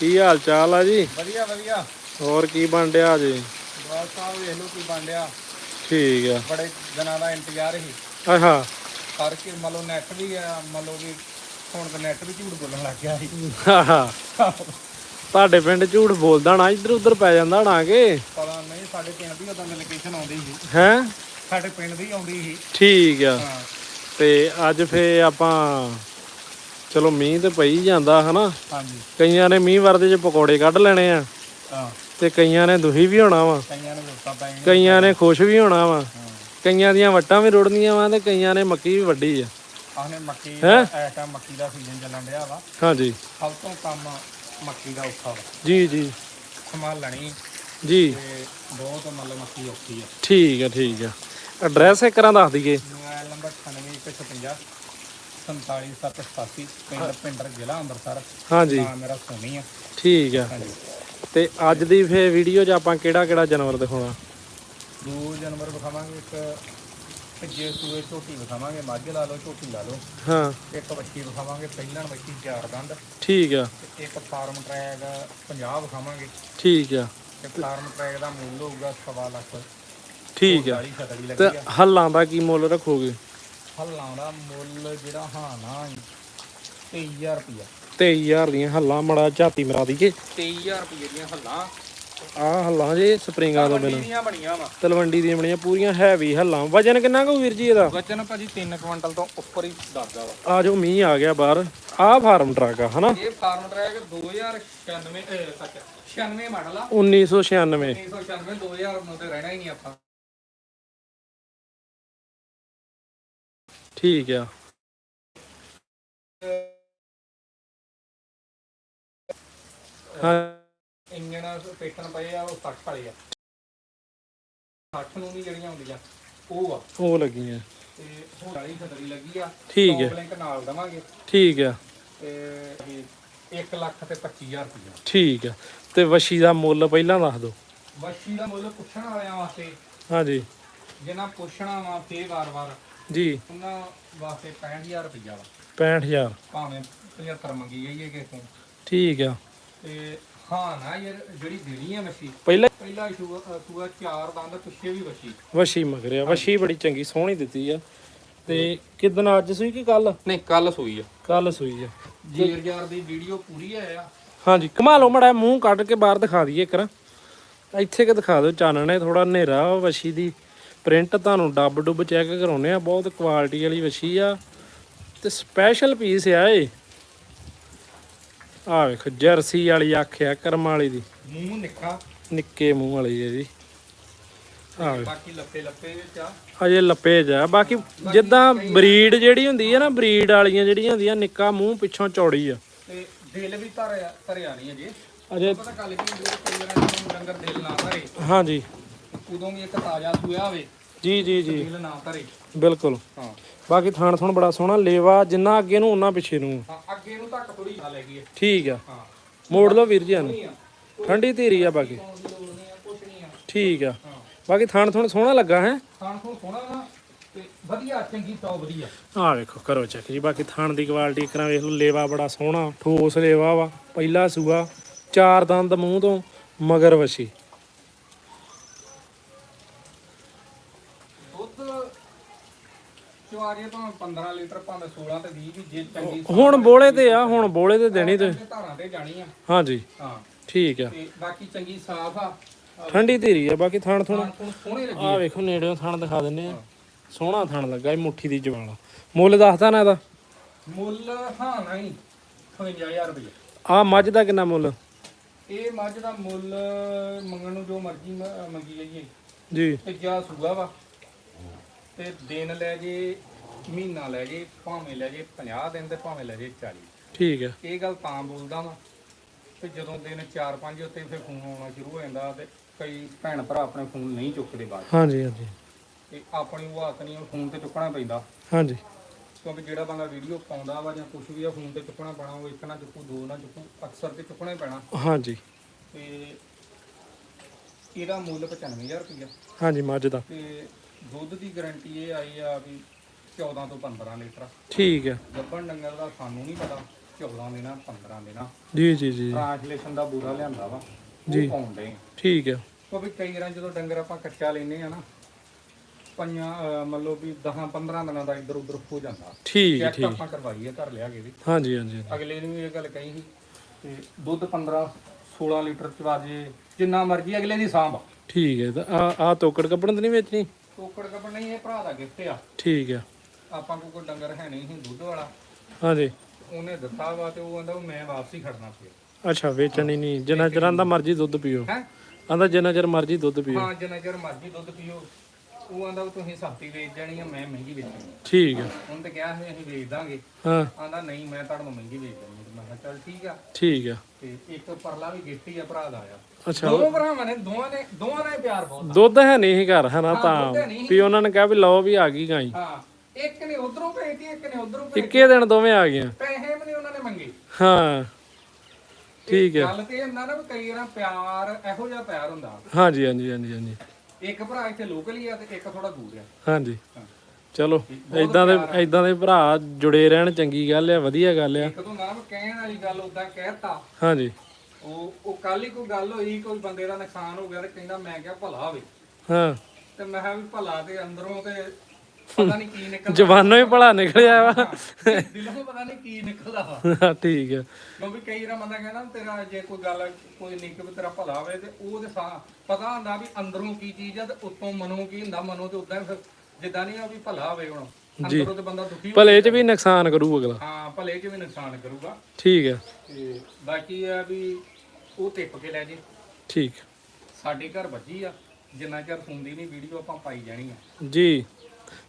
ਕੀ ਹਾਲ ਚਾਲ ਆ ਜੀ? ਵਧੀਆ ਵਧੀਆ। ਹੋਰ ਕੀ ਬਣ ਡਿਆ ਜੀ? ਬਾਦ ਸਾਹਿਬ ਵੇਖ ਲਓ ਕੀ ਬਣ ਡਿਆ। ਠੀਕ ਆ। ਬੜੇ ਦਿਨਾਂ ਦਾ ਇੰਤਜ਼ਾਰ ਸੀ। ਆਹਾ ਕਰਕੇ ਮੰਨ ਲਓ ਨੈਟ ਵੀ ਗਿਆ ਮੰਨ ਲਓ ਵੀ ਹੁਣ ਤਾਂ ਨੈਟ ਵੀ ਝੂਠ ਬੋਲਣ ਲੱਗ ਗਿਆ ਸੀ। ਆਹਾ ਤੁਹਾਡੇ ਪਿੰਡ ਝੂਠ ਬੋਲਦਾ ਨਾ ਇੱਧਰ ਉੱਧਰ ਪੈ ਜਾਂਦਾ ਨਾ ਕਿ? ਪਤਾ ਨਹੀਂ ਸਾਡੇ ਪਿੰਡ ਦੀ ਉਦੋਂ ਦੀ ਲੋਕੇਸ਼ਨ ਆਉਂਦੀ ਸੀ। ਹੈ? ਸਾਡੇ ਪਿੰਡ ਦੀ ਆਉਂਦੀ ਸੀ। ਠੀਕ ਆ। ਹਾਂ। ਤੇ ਅੱਜ ਫੇ ਆਪਾਂ ਚਲੋ ਮੀਂਹ ਤੇ ਪਈ ਜਾਂਦਾ ਹਨਾ। ਹਾਂਜੀ। ਕਈਆਂ ਨੇ ਮੀਂਹ ਵਰਦੇ ਚ ਪਕੌੜੇ ਕੱਢ ਲੈਣੇ ਆ। ਹਾਂ। ਤੇ ਕਈਆਂ ਨੇ ਦੁਹੀ ਵੀ ਹੋਣਾ ਵਾ। ਕਈਆਂ ਨੂੰ ਰੋਟਾ ਪੈ ਗਈਆਂ। ਕਈਆਂ ਨੇ ਖੁਸ਼ ਵੀ ਹੋਣਾ ਵਾ। ਕਈਆਂ ਦੀਆਂ ਵੱਟਾਂ ਵੀ ਰੁੜਨੀਆਂ ਵਾ ਤੇ ਕਈਆਂ ਨੇ ਮੱਕੀ ਵੀ ਵੱਢੀ ਆ। ਆਹਨੇ ਮੱਕੀ ਹੈਂ? ਐ ਟਾਈਮ ਮੱਕੀ ਦਾ ਸੀਜ਼ਨ ਚੱਲਣ ਡਿਆ ਵਾ। ਹਾਂਜੀ। ਸਭ ਤੋਂ ਕੰਮ ਮੱਕੀ ਦਾ ਔਖਾ ਵਾ। ਜੀ ਜੀ। ਸੰਭਾਲਣੀ। ਜੀ। ਤੇ ਬਹੁਤ ਮਤਲਬ ਮੱਕੀ ਔਖੀ ਆ। ਠੀਕ ਆ ਠੀਕ ਆ। ਐਡਰੈਸ ਇੱਕ ਵਾਰਾਂ ਦੱਸ ਦਈਏ। ਮੋਬਾਈਲ ਨੰਬਰ 9856 47787 ਪਿੰਡ ਪਿੰਡਰ ਜ਼ਿਲ੍ਹਾ ਅੰਮ੍ਰਿਤਸਰ। ਹਾਂਜੀ। ਨਾਮ ਮੇਰਾ ਸੋਨੀ ਆ। ਠੀਕ ਆ। ਹਾਂਜੀ। ਤੇ ਅੱਜ ਦੀ ਫੇ ਵੀਡੀਓ 'ਚ ਆਪਾਂ ਕਿਹੜਾ ਕਿਹੜਾ ਜਾਨਵਰ ਦਿਖਾਉਣਾ? ਦੋ ਜਾਨਵਰ ਵਿਖਾਵਾਂਗੇ ਇੱਕ ਭਿੱਜੇ ਸੂਏ ਝੋਟੀ ਵਿਖਾਵਾਂਗੇ ਮੱਝ ਲਾ ਲਓ ਝੋਟੀ ਲਾ ਲਓ। ਹਾਂ। ਇੱਕ ਬੱਚੀ ਵਿਖਾਵਾਂਗੇ ਪਹਿਲਾਂ ਬੱਚੀ ਚਾਰ ਦੰਦ। ਠੀਕ ਆ। ਇੱਕ ਫਾਰਮ ਟਰੈਕ 50 ਵਿਖਾਵਾਂਗੇ। ਠੀਕ ਆ। ਤੇ ਫਾਰਮ ਟਰੈਕ ਦਾ ਮੁੱਲ ਹੋਊਗਾ ਸਵਾ ਲੱਖ। ਠੀਕ ਆ। ਤੇ ਹੱਲਾਂ ਦਾ ਕੀ ਮੁੱਲ ਰੱਖੋਗੇ? ਹੱਲਾਂ ਦਾ ਮੁੱਲ ਜਿਹੜਾ ਹਾਂ ਨਾ 23000 ਰੁਪਇਆ। 23000 ਦੀਆਂ ਹੱਲਾਂ ਮੜਾ ਝਾਤੀ ਮਰਾ ਦਈਏ। 23000 ਰੁਪਏ ਦੀਆਂ ਹੱਲਾਂ। ਆ ਹੱਲਾਂ ਜੇ ਸਪਰਿੰਗਾਂ ਤੋਂ ਬਿਨਾਂ। ਦੀਆਂ ਬਣੀਆਂ ਵਾ। ਤਲਵੰਡੀ ਦੀਆਂ ਬਣੀਆਂ ਪੂਰੀਆਂ ਹੈਵੀ ਹੱਲਾਂ। ਵਜਨ ਕਿੰਨਾ ਕੁ ਵੀਰ ਜੀ ਇਹਦਾ? ਵਜਨ ਭਾਜੀ 3 ਕੁਇੰਟਲ ਤੋਂ ਉੱਪਰ ਹੀ ਦੱਸਦਾ ਵਾ। ਆ ਜੋ ਮੀਂਹ ਆ ਗਿਆ ਬਾਹਰ। ਆ ਫਾਰਮ ਟਰੱਕ ਆ ਹਨਾ? ਇਹ ਫਾਰਮ ਟਰੈਕ 2096 ਅਹ, ਸੱਚ 96 ਮਾਡਲ ਆ। 1996 1996 2000 ਨੂੰ ਤੇ ਰਹਿਣਾ ਹੀ ਨਹੀਂ ਆਪਾਂ। ਠੀਕ ਆ। ਹਾਂ। ਇੰਜਣ ਪੇਟਨ ਪਏ ਆ ਉਹ 60 ਵਾਲੇ ਆ। 60 ਨੂੰ ਵੀ ਜਿਹੜੀਆਂ ਹੁੰਦੀਆਂ ਉਹ ਆ। ਉਹ ਲੱਗੀਆਂ। ਤੇ ਹੋਰ ਵਾਲੀ ਖਤਰੀ ਲੱਗੀ ਆ। ਠੀਕ ਹੈ। ਲਿੰਕ ਨਾਲ ਦਵਾਂਗੇ। ਠੀਕ ਆ। ਤੇ 1 ਲੱਖ ਤੇ 25000 ਰੁਪਇਆ ਠੀਕ ਆ। ਤੇ ਵਸ਼ੀ ਦਾ ਮੁੱਲ ਪਹਿਲਾਂ ਦੱਸ ਦਿਓ। ਬੱਛੀ ਦਾ ਮੁੱਲ ਪੁੱਛਣ ਵਾਲਿਆਂ ਵਾਸਤੇ ਹਾਂਜੀ। ਜਿਹਨਾਂ ਪੁੱਛਣਾ ਵਾ ਫੇਰ ਵਾਰ-ਵਾਰ। ਜੀ। ਉਹਨਾਂ ਵਾਸਤੇ 65000 ਰੁਪਇਆ ਵਾ। 65000 ਭਾਵੇਂ 75 ਮੰਗੀ ਗਈ ਹੈ ਕਿਸੇ ਤੋਂ। ਠੀਕ ਆ। ਤੇ ਹਾਂ ਨਾ ਯਾਰ ਜਿਹੜੀ ਦੇਣੀ ਹੈ ਮੱਛੀ। ਪਹਿਲਾਂ ਪਹਿਲਾ ਸੂਆ ਚਾਰ ਦੰਦ ਪਿੱਛੇ ਵੀ ਵੱਛੀ। ਵਸ਼ੀ ਮਗਰਿਆ ਵਸ਼ੀ ਬੜੀ ਚੰਗੀ ਸੋਹਣੀ ਦਿੱਤੀ ਆ। ਤੇ ਕਿਦਨ ਅੱਜ ਸੂਈ ਕਿ ਕੱਲ ਨਹੀਂ ਕੱਲ ਸੂਈ ਆ। ਕੱਲ ਸੂਈ ਆ। ਜੀਰ ਜਾਰ ਦੀ ਵੀਡੀਓ ਪੂਰੀ ਆ ਹਾਂਜੀ ਕਮਾ ਲਓ ਮੜਾ ਮੂੰਹ ਕੱਢ ਕੇ ਬਾਹਰ ਦਿਖਾ ਦਈਏ ਇੱਕ ਇੱਥੇ ਕਿ ਦਿਖਾ ਦਿਓ ਚਾਨਣ ਹੈ ਥੋੜਾ ਹਨੇਰਾ ਵਸ਼ੀ ਦੀ। ਪ੍ਰਿੰਟ ਤੁਹਾਨੂੰ ਡੱਬ ਡੁੱਬ ਚੈੱਕ ਕਰਾਉਨੇ ਆ ਬਹੁਤ ਕੁਆਲਿਟੀ ਵਾਲੀ ਵਸ਼ੀ ਆ। ਤੇ ਸਪੈਸ਼ਲ ਪੀਸ ਆ ਇਹ। ਆ ਵੇਖੋ ਜਰਸੀ ਵਾਲੀ ਅੱਖ ਆ ਕਰਮ ਵਾਲੀ ਦੀ। ਮੂੰਹ ਨਿੱਕਾ। ਨਿੱਕੇ ਮੂੰਹ ਵਾਲੀ ਹੈ ਜੀ। ਆ ਬਾਕੀ ਲੱਪੇ ਲੱਪੇ ਵਿੱਚ ਆ। ਅਜੇ ਲੱਪੇ ਜਾ ਬਾਕੀ ਜਿੱਦਾਂ ਬਰੀਡ ਜਿਹੜੀ ਹੁੰਦੀ ਹੈ ਨਾ ਬਰੀਡ ਵਾਲੀਆਂ ਜਿਹੜੀਆਂ ਹੁੰਦੀਆਂ ਨਿੱਕਾ ਮੂੰਹ ਪਿੱਛੋਂ ਚੌੜੀ ਆ। ਤੇ ਦਿਲ ਵੀ ਨਹੀਂ ਅਜੇ। ਅਜੇ ਪਤਾ ਕੀ ਦਿਲ ਨਾ ਹਾਂਜੀ। ਉਦੋਂ ਵੀ ਇੱਕ ਤਾਜ਼ਾ ਸੂਆ ਹੋਵੇ ਜੀ ਜੀ ਜੀ। ਦਿਲ ਨਾ ਧਰੇ ਬਿਲਕੁਲ। ਹਾਂ। ਬਾਕੀ ਥਾਣ ਥਣ ਬੜਾ ਸੋਹਣਾ ਲੇਵਾ ਜਿੰਨਾ ਅੱਗੇ ਨੂੰ ਉਹਨਾਂ ਪਿੱਛੇ ਨੂੰ। ਹਾਂ ਅੱਗੇ ਨੂੰ ਧੱਕ ਥੋੜੀ ਆ ਲੈ ਗਈ ਹੈ। ਠੀਕ ਆ। ਹਾਂ। ਮੋੜ ਲਓ ਵੀਰ ਜੀ ਨੂੰ ਠੰਡੀ ਧੀਰੀ ਆ ਬਾਕੀ। ਠੀਕ ਆ। ਬਾਕੀ ਥਾਣ ਥਣ ਸੋਹਣਾ ਲੱਗਾ ਹੈ? ਖਾਣ ਤੋਂ ਸੋਹਣਾ ਵਾ ਤੇ ਵਧੀਆ ਚੰਗੀ ਟੌਪ ਵਧੀਆ। ਆ ਵੇਖੋ ਕਰੋ ਚੈੱਕ ਜੀ। ਬਾਕੀ ਥਾਣ ਦੀ ਕੁਆਲਿਟੀ ਕਰਾਂ ਵੇਖ ਲਓ ਲੇਵਾ ਬੜਾ ਸੋਹਣਾ ਠੋਸ ਲੇਵਾ ਵਾ ਪਹਿਲਾ ਸੂਆ ਚਾਰ ਦੰਦ ਮੂੰਹ ਤੋਂ ਮਗਰ ਵਸ਼ੀ ਦੁੱਧ ਚਵਾਰੇ ਭਾਵੇਂ 15 ਲੀਟਰ ਭਾਵੇਂ 16 ਤੇ 20 ਵੀ ਜੇ ਚੰਗੀ ਹੁਣ ਬੋਲੇ ਤੇ ਆ ਹੁਣ ਬੋਲੇ ਤੇ ਦੇਣੀ ਤੇ ਤੇ। ਧਾਰਾਂ ਤੇ ਜਾਣੀ ਆ। ਹਾਂਜੀ। ਹਾਂ। ਠੀਕ ਆ। ਤੇ ਬਾਕੀ ਚੰਗੀ ਸਾਫ਼ ਆ। ਠੰਡੀ ਧੀਰੀ ਆ ਬਾਕੀ ਥਾਣ ਥਣ। ਤੋਂ ਸੋਹਣੇ ਲੱਗੇ ਆ। ਵੇਖੋ ਨੇੜਿਓਂ ਥਣ ਦਿਖਾ ਦਿੰਨੇ ਆ। ਸੋਹਣਾ ਥਣ ਲੱਗਾ ਇਹ ਮੁੱਠੀ ਦੀ ਜਵਾਲਾ ਮੁੱਲ ਦੱਸਦਾ ਨਾ ਇਹਦਾ? ਮੁੱਲ ਹਾਂ ਨਹੀਂ 55000 ਰੁਪਏ ਆ ਮੱਝ ਦਾ ਕਿੰਨਾ ਮੁੱਲ? ਇਹ ਮੱਝ ਦਾ ਮੁੱਲ ਮੰਗਣ ਨੂੰ ਜੋ ਮਰਜ਼ੀ ਮ- ਮੰਗੀ ਜਾਈਏ। ਜੀ। ਤੇ ਜਾ ਸੂਆ ਵਾ। ਤੇ ਦਿਨ ਲੈ ਜੇ ਮਹੀਨਾ ਲੈ ਜੇ ਭਾਵੇਂ ਲੈ ਜੇ 50 ਦਿਨ ਤੇ ਭਾਵੇਂ ਲੈ ਜੇ 40 ਠੀਕ ਆ ਇਹ ਗੱਲ ਤਾਂ ਬੋਲਦਾ ਵਾਂ। ਤੇ ਜਦੋਂ ਦਿਨ 4-5 ਉੱਤੇ ਫਿਰ ਫੋਨ ਆਉਣਾ ਸ਼ੁਰੂ ਹੋ ਜਾਂਦਾ ਤੇ ਕਈ ਭੈਣ ਭਰਾ ਆਪਣੇ ਫੋਨ ਨਹੀਂ ਚੁੱਕਦੇ ਬਾਅਦ। ਹਾਂਜੀ ਹਾਂਜੀ। ਤੇ ਆਪਣੀ ਉਹ ਹੱਥ ਨਹੀਂ ਫੋਨ ਤੇ ਚੁੱਕਣਾ ਪੈਂਦਾ। ਹਾਂਜੀ। ਕਿਉਂਕਿ ਜਿਹੜਾ ਬੰਦਾ ਵੀਡੀਓ ਪਾਉਂਦਾ ਵਾ ਜਾਂ ਕੁਝ ਵੀ ਆ ਫੋਨ ਤੇ ਚੁੱਕਣਾ ਪੈਣਾ ਉਹ ਇੱਕ ਨਾ ਚੁੱਕੂ ਦੋ ਨਾ ਚੁੱਕੂ ਅਕਸਰ ਤੇ ਚੁੱਕਣਾ ਹੀ ਪੈਣਾ। ਹਾਂਜੀ। ਤੇ ਇਹਦਾ ਮੁੱਲ 95000 ਰੁਪਇਆ ਹਾਂਜੀ ਮੱਝ ਦਾ। ਤੇ ਦੁੱਧ ਦੀ ਗਾਰੰਟੀ ਇਹ ਆਈ ਆ ਵੀ 14 ਤੋਂ 15 ਲੀਟਰ ਠੀਕ ਆ ਗੱਬਣ ਡੰਗਰ ਦਾ ਸਾਨੂੰ ਨਹੀਂ ਪਤਾ 14 ਦਿਨਾਂ 15 ਦਿਨਾਂ ਜੀ ਜੀ ਜੀ। ਟ੍ਰਾਂਸਲੇਸ਼ਨ ਦਾ ਬੁਰਾ ਲਿਆਂਦਾ ਵਾ ਜੀ। ਪਾਉਂਦੇ ਠੀਕ ਹੈ। ਉਹ ਵੀ ਕਈ ਵਾਰ ਜਦੋਂ ਡੰਗਰ ਆਪਾਂ ਕੱਚਾ ਲੈਨੇ ਆ ਨਾ ਪੰਜਾਂ ਲਓ ਵੀ 10 15 ਦਿਨਾਂ ਦਾ ਇੱਧਰ ਉੱਧਰ ਹੋ ਜਾਂਦਾ। ਠੀਕ ਹੈ ਠੀਕ। ਆਪਾਂ ਕਰਵਾਈਏ ਘਰ ਲਿਆ ਕੇ ਵੀ। ਹਾਂਜੀ ਹਾਂਜੀ। ਅਗਲੇ ਨੂੰ ਵੀ ਇਹ ਗੱਲ ਕਹੀ ਸੀ ਤੇ ਦੁੱਧ 15 16 ਲੀਟਰ ਚਵਾ ਜੇ ਜਿੰਨਾ ਮਰਜ਼ੀ ਅਗਲੇ ਦੀ ਸਾਂਭ। ਠੀਕ ਹੈ ਤਾਂ ਆ ਆ ਤੋਕੜ ਕੱਪੜਨ ਤਾਂ ਨਹੀਂ ਵੇਚਣੀ? ਟੋਕੜ ਕੱਪੜ ਨਹੀਂ ਇਹ ਭਰਾ ਦਾ ਗਿਫਟ ਆ। ਠੀਕ ਹੈ। ਆਪਾਂ ਕੋਲ ਕੋਈ ਡੰਗਰ ਹੈ ਨਹੀਂ ਸੀ ਦੁੱਧ ਵਾਲਾ। ਹਾਂਜੀ। ਉਹਨੇ ਦਿੱਤਾ ਵਾ ਤੇ ਉਹ ਕਹਿੰਦਾ ਵੀ ਮੈਂ ਵਾਪਸੀ ਖੜਨਾ ਪਿਆ ਅੱਛਾ ਵੇਚਣੀ ਨਹੀਂ। ਜਿੰਨਾ ਚਿਰ ਦਾ ਮਰਜ਼ੀ ਦੁੱਧ ਪੀਓ। ਹੈ? ਆਂਦਾ ਜਿੰਨਾ ਚਿਰ ਮਰਜ਼ੀ ਦੁੱਧ ਪੀਓ। ਹਾਂ ਜਿੰਨਾ ਚਿਰ ਮਰਜ਼ੀ ਦੁੱਧ ਪੀਓ। ਉਹ ਕਹਿੰਦਾ ਤੁਸੀਂ ਸਸਤੀ ਵੇਚ ਜਾਣੀ ਆ ਮੈਂ ਮਹਿੰਗੀ ਵੇਚਣੀ ਆ। ਠੀਕ ਹੈ ਉਹਨੇ ਤੇ ਕਿਹਾ ਸੀ ਅਸੀਂ ਵੇਚ ਦਾਂਗੇ। ਹਾਂ। ਆਂਦਾ ਨਹੀਂ ਮੈਂ ਤੁਹਾਨੂੰ ਮਹਿੰਗੀ ਵੇਚ ਦਿੰਦੀ ਮੈਂ ਕਿਹਾ ਚੱਲ ਠੀਕ ਆ। ਠੀਕ ਹੈ ਤੇ ਇੱਕ ਪਰਲਾ ਵੀ ਗਿਫਟ ਹੀ ਆ ਭਰਾ ਦਾ ਆ ਅੱਛਾ। ਦੋ ਭਰਾਵਾਂ ਨੇ ਦੋਵਾਂ ਨੇ ਦੋਵਾਂ ਹੀ ਪਿਆਰ ਬਹੁਤ ਦੁੱਧ ਹੈ ਨਹੀਂ ਸੀ ਘਰ ਹੈ ਨਾ ਦੁੱਧ ਤਾਂ ਹੈ ਨਹੀਂ। ਵੀ ਉਹਨਾਂ ਨੇ ਕਿਹਾ ਵੀ ਲਓ ਵੀ ਆ ਗਈ ਗਾਈ। ਹਾਂ। ਇੱਕ ਨੇ ਉਧਰੋਂ ਭੇਜਤੀ ਇੱਕ ਨੇ ਉਧਰੋਂ ਭੇਜ ਇੱਕੇ ਦਿਨ ਦੋਵੇਂ ਆ ਗਈਆਂ। ਪੈਸੇ ਵੀ ਨਹੀਂ ਉਹਨਾਂ ਨੇ ਮੰਗੇ। ਹਾਂ ਠੀਕ ਹੈ। ਗੱਲ ਤੇ ਹੁੰਦਾ ਨਾ ਵੀ ਕਈ ਵਾਰ ਪਿਆਰ ਇਹੋ ਜਿਹਾ ਪਿਆਰ ਹੁੰਦਾ। ਹਾਂਜੀ ਹਾਂਜੀ ਹਾਂਜੀ ਹਾਂਜੀ। ਇੱਕ ਭਰਾ ਇੱਥੇ ਲੋਕਲ ਹੀ ਆ ਤੇ ਇੱਕ ਥੋੜਾ ਦੂਰ ਆ। ਹਾਂਜੀ। ਚਲੋ ਇਦਾਂ ਦੇ ਇਦਾਂ ਦੇ ਭਰਾ ਜੁੜੇ ਰਹਿਣ ਚੰਗੀ ਗੱਲ ਆ ਵਧੀਆ ਗੱਲ ਆ। ਇੱਕ ਤੋਂ ਨਾਮ ਕਹਿਣ ਵਾਲੀ ਗੱਲ ਉਦਾਂ ਕਹਿਤਾ। ਹਾਂਜੀ। ਉਹ ਉਹ ਕੱਲ ਹੀ ਕੋਈ ਗੱਲ ਹੋਈ ਕੋਈ ਬੰਦੇ ਦਾ ਨੁਕਸਾਨ ਹੋ ਗਿਆ ਤੇ ਕਹਿੰਦਾ ਮੈਂ ਕਿਹਾ ਭਲਾ ਹੋਵੇ। ਹਾਂ। ਤੇ ਮੈਂ ਕਿਹਾ ਵੀ ਭਲਾ ਤੇ ਅੰਦਰੋਂ ਤੇ ਪਤਾ ਨਹੀਂ ਕੀ ਨਿਕਲਦਾ। ਜਵਾਨੋਂ ਹੀ ਭਲਾ ਨਿਕਲਿਆ ਵਾ। ਦਿਲੋਂ ਪਤਾ ਨਹੀਂ ਕੀ ਨਿਕਲਦਾ ਵਾ। ਠੀਕ ਹੈ ਕਿਉਂਕਿ ਕਈ ਵਾਰ ਬੰਦਾ ਕਹਿੰਦਾ ਤੇਰਾ ਜੇ ਕੋਈ ਗੱਲ ਕੋਈ ਨਿੱਕ ਵੀ ਤੇਰਾ ਭਲਾ ਹੋਵੇ ਤੇ ਉਹ ਤੇ ਸਾ- ਪਤਾ ਹੁੰਦਾ ਵੀ ਅੰਦਰੋਂ ਕੀ ਚੀਜ਼ ਆ ਤੇ ਉੱਤੋਂ ਮਨੋਂ ਕੀ ਹੁੰਦਾ ਮਨੋਂ ਤੇ ਉਦਾਂ ਫਿਰ ਜਿੱਦਾਂ ਨਹੀਂ ਆ ਵੀ ਭਲਾ ਹੋਵੇ ਹੁਣ। ਅੰਦਰੋਂ ਤੇ ਬੰਦਾ ਦੁਖੀ ਹੋ- ਭਲੇ 'ਚ ਵੀ ਨੁਕਸਾਨ ਕਰੂ ਅਗਲਾ। ਹਾਂ ਭਲੇ 'ਚ ਵੀ ਨੁਕਸਾਨ ਕਰੂਗਾ। ਠੀਕ ਹੈ ਤੇ ਬਾਕੀ ਇਹ ਆ ਵੀ ਉਹ ਟਿੱਪ ਕੇ ਲੈ ਜੇ। ਠੀਕ। ਸਾਡੇ ਘਰ ਵੱਜੀ ਆ। ਜਿੰਨਾ ਚਿਰ ਸੁਣਦੀ ਨਹੀਂ ਵੀਡੀਓ ਆਪਾਂ ਪਾਈ ਜਾਣੀ ਆ। ਜੀ।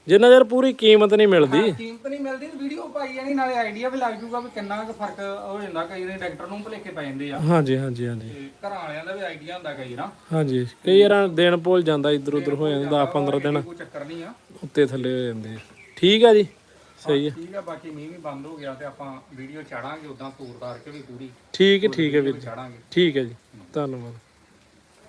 ਜਿੰਨਾ ਚਿਰ ਪੂਰੀ ਕੀਮਤ ਨਹੀਂ ਮਿਲਦੀ। ਕੀਮਤ ਨਹੀਂ ਮਿਲਦੀ ਤੇ ਵੀਡੀਓ ਪਾਈ ਜਾਣੀ ਨਾਲੇ ਆਈਡੀਆ ਵੀ ਲੱਗ ਜੂਗਾ ਵੀ ਕਿੰਨਾ ਕੁ ਫ਼ਰਕ ਹੋ ਜਾਂਦਾ ਕਈ ਨੇ ਡਾਕਟਰ ਨੂੰ ਭੁਲੇਖੇ ਪੈ ਜਾਂਦੇ ਆ। ਹਾਂਜੀ ਹਾਂਜੀ ਹਾਂਜੀ। ਤੇ ਘਰਾਂ ਵਾਲਿਆਂ ਦਾ ਵੀ ਆਈਡੀਆ ਹੁੰਦਾ ਕਈ ਨਾ। ਹਾਂਜੀ ਕਈ ਵਾਰ ਦਿਨ ਭੁੱਲ ਜਾਂਦਾ ਇੱਧਰ ਉੱਧਰ ਹੋ ਜਾਂਦਾ 10 15 ਦਿਨ। ਕੋਈ ਚੱਕਰ ਨਹੀਂ ਆ। ਉੱਤੇ ਥੱਲੇ ਹੋ ਜਾਂਦੇ। ਠੀਕ ਆ ਜੀ ਸਹੀ ਹੈ ਠੀਕ ਆ ਬਾਕੀ ਮੀਂਹ ਵੀ ਬੰਦ ਹੋ ਗਿਆ ਤੇ ਆਪਾਂ ਵੀਡੀਓ ਚਾੜਾਂਗੇ ਉਦਾਂ ਤੂਰ ਤਾਰ ਕੇ ਵੀ ਪੂਰੀ। ਠੀਕ ਹੈ ਠੀਕ ਹੈ ਵੀਰ ਚਾੜਾਂਗੇ। ਠੀਕ ਹੈ ਜੀ ਧੰਨਵਾਦ।